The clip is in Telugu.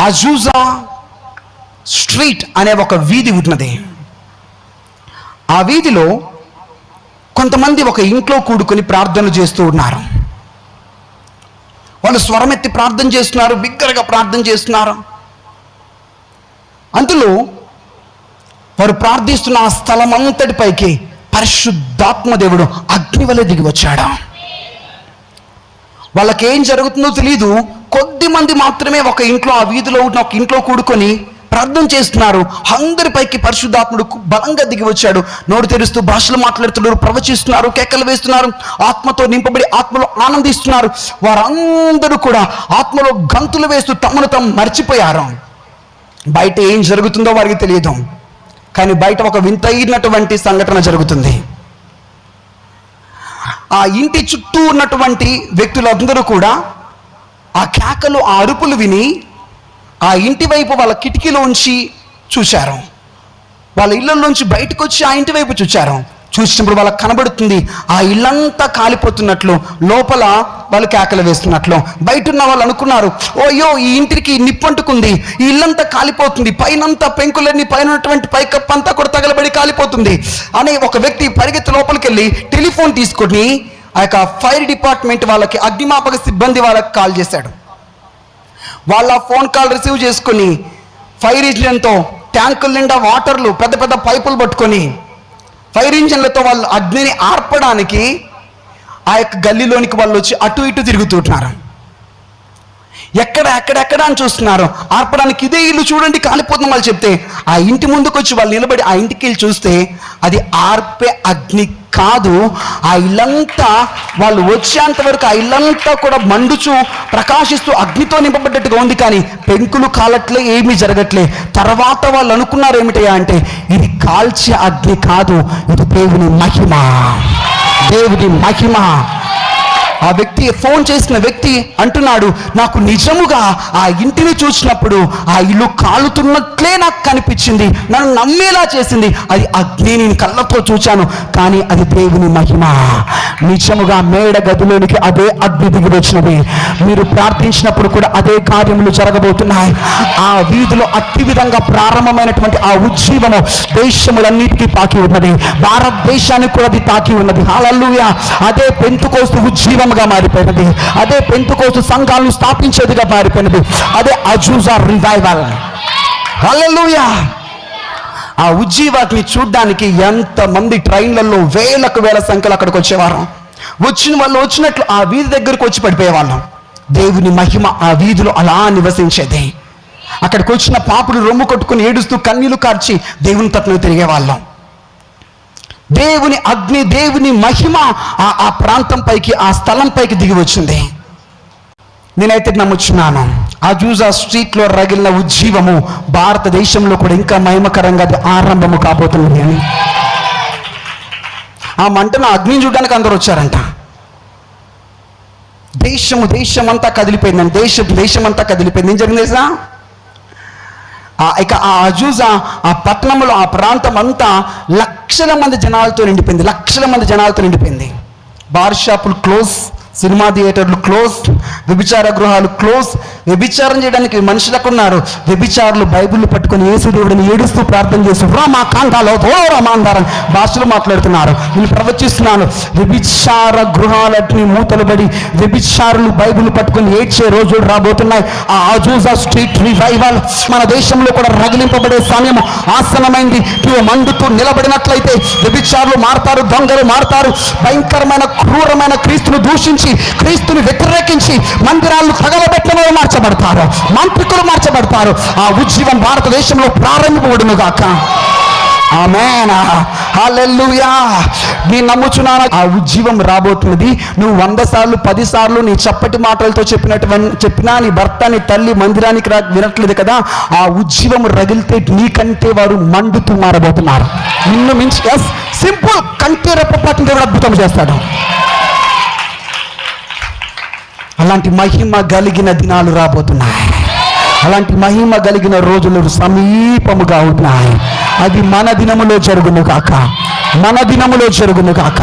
అజూజా స్ట్రీట్ అనే ఒక వీధి ఉన్నది. ఆ వీధిలో కొంతమంది ఒక ఇంట్లో కూడుకొని ప్రార్థనలు చేస్తూ ఉన్నారు. వాళ్ళు స్వరం ఎత్తి ప్రార్థన చేస్తున్నారు బిగ్గరగా ప్రార్థన చేస్తున్నారు. అందులో వారు ప్రార్థిస్తున్న ఆ స్థలం అంతటిపైకి పరిశుద్ధాత్మ దేవుడు అగ్ని వలె దిగి వచ్చాడు? వాళ్ళకేం జరుగుతుందో తెలియదు మంది మాత్రమే ఒక ఇంట్లో ఆ వీధిలో ఉన్న ఒక ఇంట్లో కూడుకొని ప్రార్థన చేస్తున్నారు. అందరిపైకి పరిశుద్ధాత్ముడు బలంగా దిగి వచ్చాడు. నోరు తెరుస్తూ భాషలు మాట్లాడుతున్నారు ప్రవచిస్తున్నారు కేకలు వేస్తున్నారు ఆత్మతో నింపబడి ఆత్మలో ఆనందిస్తున్నారు. వారందరూ కూడా ఆత్మలో గంతులు వేస్తూ తమను తాము మర్చిపోయారు. బయట ఏం జరుగుతుందో వారికి తెలియదు. కానీ బయట ఒక వింతైనటువంటి సంఘటన జరుగుతుంది. ఆ ఇంటి చుట్టూ ఉన్నటువంటి వ్యక్తులందరూ కూడా ఆ కేకలు ఆ అరుపులు విని ఆ ఇంటి వైపు వాళ్ళ కిటికీలోంచి చూశారు. వాళ్ళ ఇళ్ళల్లోంచి బయటకు వచ్చి ఆ ఇంటి వైపు చూశారు. చూసినప్పుడు వాళ్ళకి కనబడుతుంది ఆ ఇల్లంతా కాలిపోతున్నట్లు లోపల వాళ్ళు కేకలు వేస్తున్నట్లు. బయట ఉన్న వాళ్ళు అనుకున్నారు ఓయో ఈ ఇంటికి నిప్పంటుకుంది ఈ ఇల్లంతా కాలిపోతుంది పైనంతా పెంకులన్నీ పైన ఉన్నటువంటి పైకప్పు అంతా కూడా తగలబడి కాలిపోతుంది అని ఒక వ్యక్తి పరిగెత్తి లోపలికి వెళ్ళి టెలిఫోన్ తీసుకొని ఆ యొక్క ఫైర్ డిపార్ట్మెంట్ వాళ్ళకి అగ్నిమాపక సిబ్బంది వాళ్ళకి కాల్ చేశాడు. వాళ్ళ ఫోన్ కాల్ రిసీవ్ చేసుకుని ఫైర్ ఇంజిన్తో ట్యాంకుల నిండా వాటర్లు పెద్ద పెద్ద పైపులు పట్టుకొని ఫైర్ ఇంజిన్లతో వాళ్ళు అగ్నిని ఆర్పడానికి ఆ యొక్క గల్లీలోనికి వాళ్ళు వచ్చి అటు ఇటు తిరుగుతుంటున్నారు ఎక్కడ ఎక్కడెక్కడ అని చూస్తున్నారు. ఆర్పడానికి ఇదే ఇల్లు చూడండి కాలిపోతుంది వాళ్ళు చెప్తే ఆ ఇంటి ముందుకు వచ్చి వాళ్ళు నిలబడి ఆ ఇంటికి వెళ్ళి చూస్తే అది ఆర్పే అగ్ని కాదు ఆ ఇల్లంతా వాళ్ళు వచ్చేంత వరకు ఆ ఇల్లంతా కూడా మండుచు ప్రకాశిస్తూ అగ్నితో నింపబడ్డట్టుగా ఉంది. కానీ పెంకులు కాలట్లే ఏమీ జరగట్లే. తర్వాత వాళ్ళు అనుకున్నారు ఏమిటయ్యా అంటే ఇది కాల్చే అగ్ని కాదు ఇది దేవుని మహిమ. దేవుని మహిమ. ఆ వ్యక్తి ఫోన్ చేసిన వ్యక్తి అంటున్నాడు నాకు నిజముగా ఆ ఇంటిని చూసినప్పుడు ఆ ఇల్లు కాలుతున్నట్లే నాకు కనిపించింది. నన్ను నమ్మేలా చేసింది. అది అగ్ని నేను కళ్ళతో చూచాను. కానీ అది దేవుని మహిమ. నిజముగా మేడ గదిలోనికి అదే అగ్ని దిగి వచ్చినది. మీరు ప్రార్థించినప్పుడు కూడా అదే కార్యములు జరగబోతున్నాయి. ఆ వీధిలో అట్టి విధంగా ప్రారంభమైనటువంటి ఆ ఉజ్జీవము దేశములన్నిటికీ పాకి ఉన్నది. భారతదేశానికి కూడా అది తాకి ఉన్నది. హాలల్లుయ. అదే పెంతుకోస్తు సంఘముగా మారిపోయినది. అదే పెంతుకోస్తు సంఘాలను స్థాపించేదిగా మారిపోయినది. అదే అజూజా రివైవల్ హల్లెలూయా ఆ ఉజ్జీవాగ్ని చూడ్డానికి ఎంతమంది ట్రైన్లలో వేలకు వేల సంఖ్యలో అక్కడికి వచ్చేవారు. వచ్చిన వాళ్ళు వచ్చినట్లు ఆ వీధి దగ్గరకు వచ్చి పడిపోయేవాళ్ళం. దేవుని మహిమ ఆ వీధిలో అలా నివసించేది. అక్కడికి వచ్చిన పాపులు రొమ్ము కొట్టుకుని ఏడుస్తూ కన్నీళ్ళు కార్చి దేవుని తట్టును తిరిగేవాళ్ళం. దేవుని అగ్ని దేవుని మహిమ ఆ ఆ ప్రాంతం పైకి ఆ స్థలం పైకి దిగి వచ్చింది. నేనైతే నమ్ముచున్నాను ఆ జూజా స్ట్రీట్లో రగిలిన ఉజ్జీవము భారతదేశంలో కూడా ఇంకా మహిమకరంగా అది ఆరంభము కాబోతున్నది అని ఆ మంటను అగ్ని చూడడానికి అందరూ వచ్చారంట. దేశము దేశం అంతా కదిలిపోయిందండి దేశం దేశం అంతా కదిలిపోయింది. ఏం జరిగింది తెలుసా? ఇక ఆ అజూజా ఆ పట్టణంలో ఆ ప్రాంతం అంతా లక్షల మంది జనాలతో నిండిపోయింది లక్షల మంది జనాలతో నిండిపోయింది. బార్ షాపులు క్లోజ్ సినిమా థియేటర్లు క్లోజ్ విభిచార గృహాలు క్లోజ్ వ్యభిచారం చేయడానికి మనుషులకు ఉన్నారు వ్యభిచారులు బైబిల్ పట్టుకొని యేసుదేవుడిని ఏడుస్తూ ప్రార్థన చేసి రామా కాంతాలో రామాంధారం భాషలు మాట్లాడుతున్నారు. నేను ప్రవచిస్తున్నాను. వ్యభిచార గృహాలన్నీ మూతలుబడి వ్యభిచారులు బైబిల్ పట్టుకొని ఏడ్చే రోజులు రాబోతున్నాయి. ఆ అజూజా స్ట్రీట్ రివైవల్ మన దేశంలో కూడా రగిలింపబడే సమయం ఆసనమైంది నువ్వు మండుతూ నిలబడినట్లయితే వ్యభిచారులు మారతారు దొంగలు మారతారు. భయంకరమైన క్రూరమైన క్రీస్తును దూషించి క్రీస్తుని వ్యతిరేకించి మందిరాలను తగలబెట్టడం మార్చబడతారు. మంత్రికులు మార్చబడతారు. ఆ ఉజ్జీవం భారతదేశంలో ప్రారంభపడును గాక ఆమెన్? హల్లెలూయా. నీ నమ్ముచున్నాను? ఆ ఉజ్జీవం రాబోతున్నది. నువ్వు వంద సార్లు పది సార్లు నీ చప్పటి మాటలతో చెప్పినటువంటి చెప్పినా నీ భర్త నీ తల్లి మందిరానికి రా వినట్లేదు కదా? ఆ ఉజ్జీవం రగిలితే నీకంటే వారు మండుతూ మారబోతున్నారు. నిన్ను మించి ఎస్ సింపుల్ కంటే రెప్పపాటిని దేవుడు అద్భుతం చేస్తాడు. అలాంటి మహిమ కలిగిన దినాలు రాబోతున్నాయి. అలాంటి మహిమ కలిగిన రోజులు సమీపముగా ఉన్నాయి అది మన దినములో జరుగును కాక మన దినములో జరుగును కాక